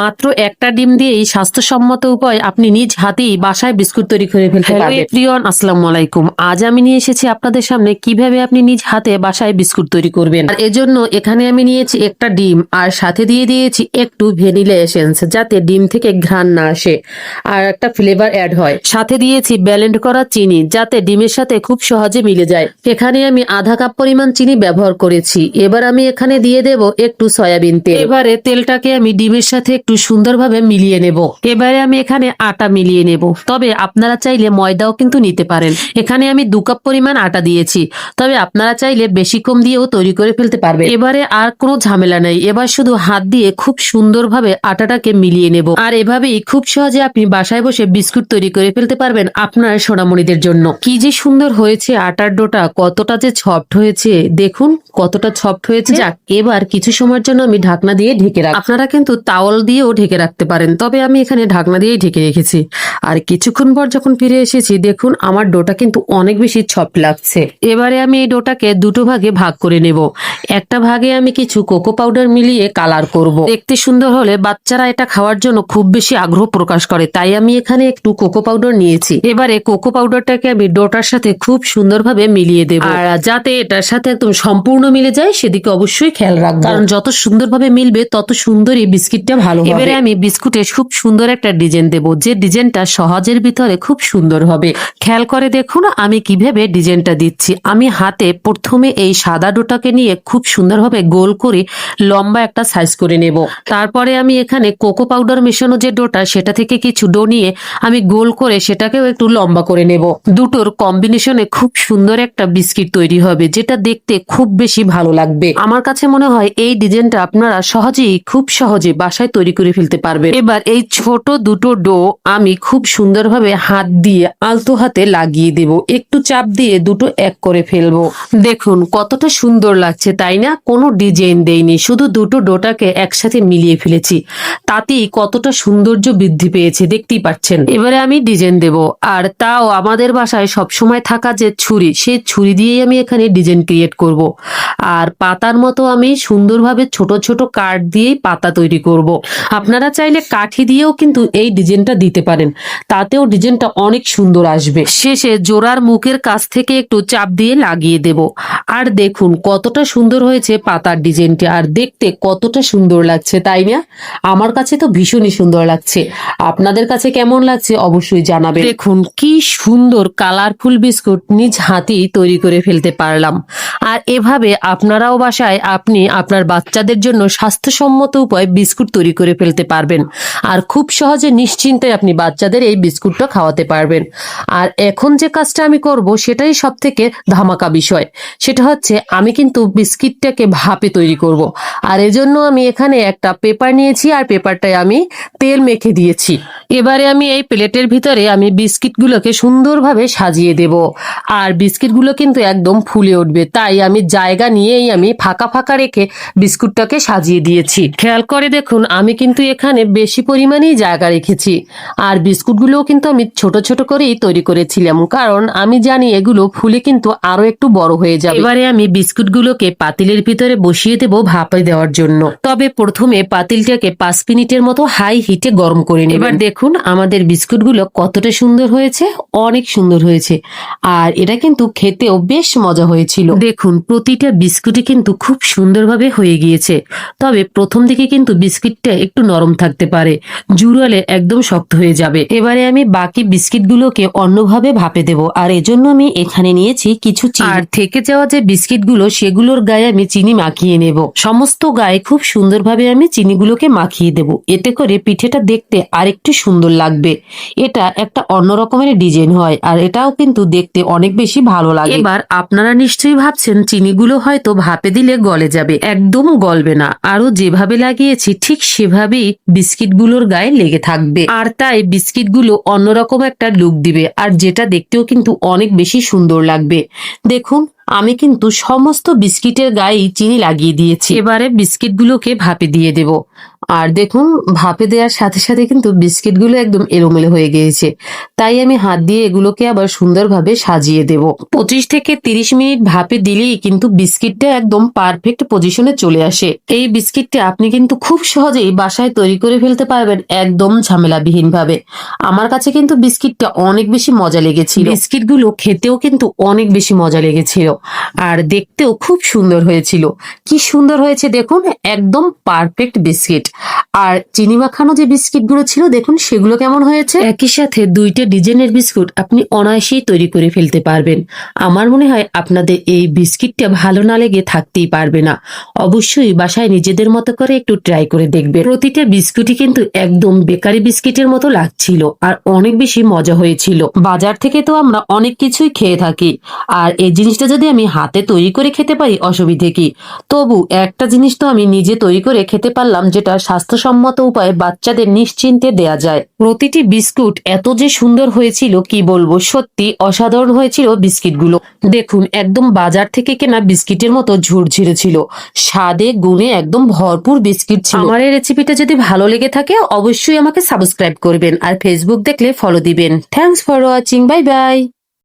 মাত্র একটা ডিম দিয়েই স্বাস্থ্যসম্মত উপায় আপনি নিজ হাতেই বাসায় বিস্কুট তৈরি করে ফেলতে পারবেন। প্রিয়ন আসসালামু আলাইকুম। আজ আমি নিয়ে এসেছি আপনাদের সামনে কীভাবে আপনি নিজ হাতে বাসায় বিস্কুট তৈরি করবেন। আর এজন্য এখানে আমি নিয়েছি একটা ডিম আর সাথে দিয়ে দিয়েছি একটু ভ্যানিলা এসেন্স যাতে ডিম থেকে ঘ্রাণ না আসে আর একটা ফ্লেভার অ্যাড হয়। সাথে দিয়েছি ব্যালেন্ড করা চিনি যাতে ডিমের সাথে খুব সহজে মিলে যায়। এখানে আমি আধা কাপ পরিমাণ চিনি ব্যবহার করেছি। এবার আমি এখানে দিয়ে দেব একটু সয়াবিন তেল। এবারে তেলটাকে আমি ডিমের সাথে একটু সুন্দরভাবে মিলিয়ে নেব। এবারে আমি এখানে আটা মিলিয়ে নেব। তবে আপনারা চাইলে ময়দাও কিন্তু নিতে পারেন। এখানে আমি দু কাপ পরিমাণ আটা দিয়েছি। তবে আপনারা চাইলে বেশি কম দিয়েও তৈরি করে ফেলতে পারবে এবারে আর কোনো ঝামেলা নেই। এবার শুধু হাত দিয়ে খুব সুন্দরভাবে আটাটাকে মিলিয়ে নেব। আর এভাবেই খুব সহজে আপনি বাসায় বসে বিস্কুট তৈরি করে ফেলতে পারবেন আপনার সোনামণিদের জন্য। কি যে সুন্দর হয়েছে আটার ডোটা। কতটা যে সফট হয়েছে। দেখুন, কতটা সফট হয়েছে। যাক, এবার কিছু সময়ের জন্য আমি ঢাকনা দিয়ে ঢেকে রাখ আপনারা কিন্তু তাওয়াল দিয়েও ঢেকে রাখতে পারেন। তবে আমি এখানে ঢাকনা দিয়েই ঢেকে রেখেছি। আর কিছুক্ষণ পর যখন ফিরে এসেছি, দেখুন আমার ডোটা কিন্তু অনেক বেশি ছপ লাগছে। এবারে আমি এই ডোটাকে দুটো ভাগে ভাগ করে নেব। একটা ভাগে আমি কিছু কোকো পাউডার মিলিয়ে কালার করব। দেখতে সুন্দর হলে বাচ্চারা এটা খাওয়ার জন্য খুব বেশি আগ্রহ প্রকাশ করে, তাই আমি এখানে একটু কোকো পাউডার নিয়েছি। এবারে কোকো পাউডারটাকে আমি ডোটার সাথে খুব সুন্দরভাবে মিলিয়ে দেব। আর যাতে এটার সাথে একদম সম্পূর্ণ মিলে যায়, সেদিকে অবশ্যই খেয়াল রাখব। কারণ যত সুন্দরভাবে মিলবে, তত সুন্দরই বিস্কিটটা ভালো এবারে আমি বিস্কুটে খুব সুন্দর একটা ডিজাইন দেব। যে ডিজাইনটা সহজের ভিতরে খুব সুন্দর হবে। খেয়াল করে দেখুন, আমি কীভাবে ডিজাইনটা দিচ্ছি। আমি হাতে প্রথমে এই সাদা ডোটাকে নিয়ে খুব সুন্দরভাবে গোল করে লম্বা একটা সাইজ করে নেব। তারপরে আমি এখানে কোকো পাউডার মেশানো যে ডোটা, সেটা থেকে কিছু ডো নিয়ে আমি গোল করে সেটাকেও একটু লম্বা করে নেব। দুটোর কম্বিনেশনে খুব সুন্দর একটা বিস্কিট তৈরি হবে, যেটা দেখতে খুব বেশি ভালো লাগবে। আমার কাছে মনে হয় এই ডিজাইনটা আপনারা সহজেই, খুব সহজে বাসায় তৈরি করে ফেলতে পারবেন এবার এই ছোট দুটো ডো আমি খুব সুন্দরভাবে হাত দিয়ে আলতো হাতে লাগিয়ে দেব। একটু চাপ দিয়ে দুটো এক করে ফেলব। দেখুন, কতটা সুন্দর লাগছে, তাই না? কোনো ডিজাইন দেইনি, শুধু দুটো ডোটাকে একসাথে মিলিয়ে ফেলেছি। তাতেই কতটা সৌন্দর্য বৃদ্ধি পেয়েছে, দেখতেই পাচ্ছেন। এবারে আমি ডিজাইন দেব। আর তাও আমাদের বাসায় সবসময় থাকা যে ছুরি সেই ছুরি দিয়েই আমি এখানে ডিজাইন ক্রিয়েট করব। আর পাতার মতো আমি সুন্দরভাবে ছোট ছোট কাঠ দিয়েই পাতা তৈরি করব। আপনারা চাইলে কাঠি দিয়েও কিন্তু এই ডিজাইনটা দিতে পারেন। তাতেও ডিজাইনটা অনেক সুন্দর আসবে। শেষে জোড়ার মুখের কাছ থেকে একটু চাপ দিয়ে লাগিয়ে দেব। আর দেখুন কতটা সুন্দর হয়েছে পাতার ডিজাইনটি, আর দেখতে কতটা সুন্দর লাগছে, তাই না? আমার কাছে তো ভীষণই সুন্দর লাগছে। আপনাদের কাছে কেমন লাগছে অবশ্যই জানাবেন। দেখুন কি সুন্দর, কালারফুল বিস্কুট নিজ হাতেই তৈরি করে ফেলতে পারলাম। আর এভাবে আপনারাও বাসায় আপনি আপনার বাচ্চাদের জন্য স্বাস্থ্যসম্মত উপায়ে বিস্কুট তৈরি করে ফেলতে পারবেন। আর খুব সহজে নিশ্চিন্তে আপনি বাচ্চাদের এই বিস্কুটটা খাওয়াতে পারবেন। আর এখন যে কাজটা আমি করব সেটাই সব থেকে ধামাকা বিষয়। সেটা হচ্ছে আমি কিন্তু বিস্কিটটাকে ভাপে তৈরি করব। আর এজন্য আমি এখানে একটা পেপার নিয়েছি আর পেপারটায় আমি তেল মেখে দিয়েছি। এবারে আমি এই প্লেটের ভিতরে আমি বিস্কিটগুলোকে সুন্দরভাবে সাজিয়ে দেব। আর বিস্কিটগুলো কিন্তু একদম ফুলে উঠবে। তাই আমি জায়গা নিয়েই আমি ফাঁকা ফাঁকা রেখে বিস্কুটটাকে সাজিয়ে দিয়েছি। খেয়াল করে দেখুন, আমি কিন্তু এখানে বেশি পরিমাণেই জায়গা রেখেছি। আর বিস্কুটগুলোও কিন্তু আমি ছোট ছোট করেই তৈরি করেছিলাম, কারণ আমি জানি এগুলো ফুলে কিন্তু আরও একটু বড় হয়ে যাবে। এবারে আমি বিস্কুটগুলোকে পাতিলের ভিতরে বসিয়ে দেব ভাপে দেওয়ার জন্য। তবে প্রথমে পাতিলটাকে পাঁচ মিনিটের মতো হাই হিটে গরম করে নেব। এবার দেখুন, আমাদের বিস্কুটগুলো কতটা সুন্দর হয়েছে, অনেক সুন্দর হয়েছে। আর এটা কিন্তু খেতেও বেশ মজা হয়েছিল। দেখুন প্রতিটা বিস্কুটই কিন্তু খুব সুন্দরভাবে হয়ে গিয়েছে। তবে প্রথম দিকে কিন্তু বিস্কিটটা একটু নরম থাকতে পারে জুড়ালে একদম শক্ত হয়ে যাবে। এবারে আমি বাকি বিস্কিটগুলোকে অন্যভাবে ভাপে দেব আর এজন্য আমি এখানে নিয়েছি কিছু চিনি। আর থেকে যাওয়া যে বিস্কিটগুলো সেগুলোর গায়ে আমি চিনি মাখিয়ে নেব। সমস্ত গায়ে খুব সুন্দরভাবে আমি চিনিগুলোকে মাখিয়ে দেব। এতে করে পিঠেটা দেখতে আরেকটু সুন্দর লাগবে। এটা একটা অন্য রকমের ডিজাইন হয় আর এটাও কিন্তু দেখতে অনেক বেশি ভালো লাগে। এবার আপনারা নিশ্চয়ই ভাবছেন চিনিগুলো হয়তো ভাপে দিলে গলে যাবে, একদম গলবে না। আরও যেভাবে লাগিয়েছি, ঠিক সেভাবেই বিস্কিটগুলোর গায়ে লেগে থাকবে। আর তাই বিস্কিটগুলো অন্যরকম একটা লুক দিবে, আর যেটা দেখতেও কিন্তু অনেক বেশি সুন্দর লাগবে। দেখুন আমি কিন্তু সমস্ত বিস্কিটের গায়ে চিনি লাগিয়ে দিয়েছি। এবারে বিস্কিটগুলোকে ভাপে দিয়ে দেব। আর দেখুন, ভাপে দেওয়ার সাথে সাথে কিন্তু বিস্কিটগুলো একদম এলোমেলো হয়ে গিয়েছে। তাই আমি হাত দিয়ে এগুলোকে আবার সুন্দরভাবে সাজিয়ে দেব। পঁচিশ থেকে তিরিশ মিনিট ভাপে দিলেই কিন্তু বিস্কিটটা একদম পারফেক্ট পজিশনে চলে আসে। এই বিস্কিটটা আপনি কিন্তু খুব সহজেই বাসায় তৈরি করে ফেলতে পারবেন একদম ঝামেলাবিহীন ভাবে আমার কাছে কিন্তু বিস্কিটটা অনেক বেশি মজা লেগেছিল। বিস্কিটগুলো খেতেও কিন্তু অনেক বেশি মজা লেগেছিল। আর দেখতেও খুব সুন্দর হয়েছিল। কি সুন্দর হয়েছে দেখুন একদম পারফেক্ট বিস্কিট আর চিনি মাখানো যে বিস্কিটগুলো ছিল দেখুন সেগুলো কেমন হয়েছে? একই সাথে দুইটা ডিজাইনের বিস্কুট আপনি অনায়াসেই তৈরি করে ফেলতে পারবেন। আমার মনে হয় আপনাদের এই বিস্কিটটা ভালো না লেগে থাকতেই পারবে না। অবশ্যই বাসায় নিজেদের মতো করে একটু ট্রাই করে দেখবে প্রতিটা বিস্কুটই কিন্তু একদম বেকারি বিস্কিটের মতো লাগছিল আর অনেক বেশি মজা হয়েছিল। বাজার থেকে তো আমরা অনেক কিছুই খেয়ে থাকি। আর এই জিনিসটা যদি আমি হাতে তৈরি করে খেতে পারি অসুবিধে কি? তবু একটা জিনিস তো আমি নিজে তৈরি করে খেতে পারলাম, যেটা স্বাস্থ্যসম্মত উপায়ে বাচ্চাদের নিশ্চিন্তে দেয়া যায়। প্রতিটি বিস্কুট এত যে সুন্দর হয়েছিল, কি বলব? সত্যি অসাধারণ হয়েছিল বিস্কিটগুলো। দেখুন, একদম বাজার থেকে কেনা বিস্কিটের মতো ঝুরঝিরে ছিল। স্বাদে, গুণে একদম ভরপুর বিস্কিট ছিল। আমার এই রেসিপিটা যদি ভালো লেগে থাকে, অবশ্যই আমাকে সাবস্ক্রাইব করবেন আর ফেসবুক দেখলে ফলো দিবেন। Thanks for watching, bye bye.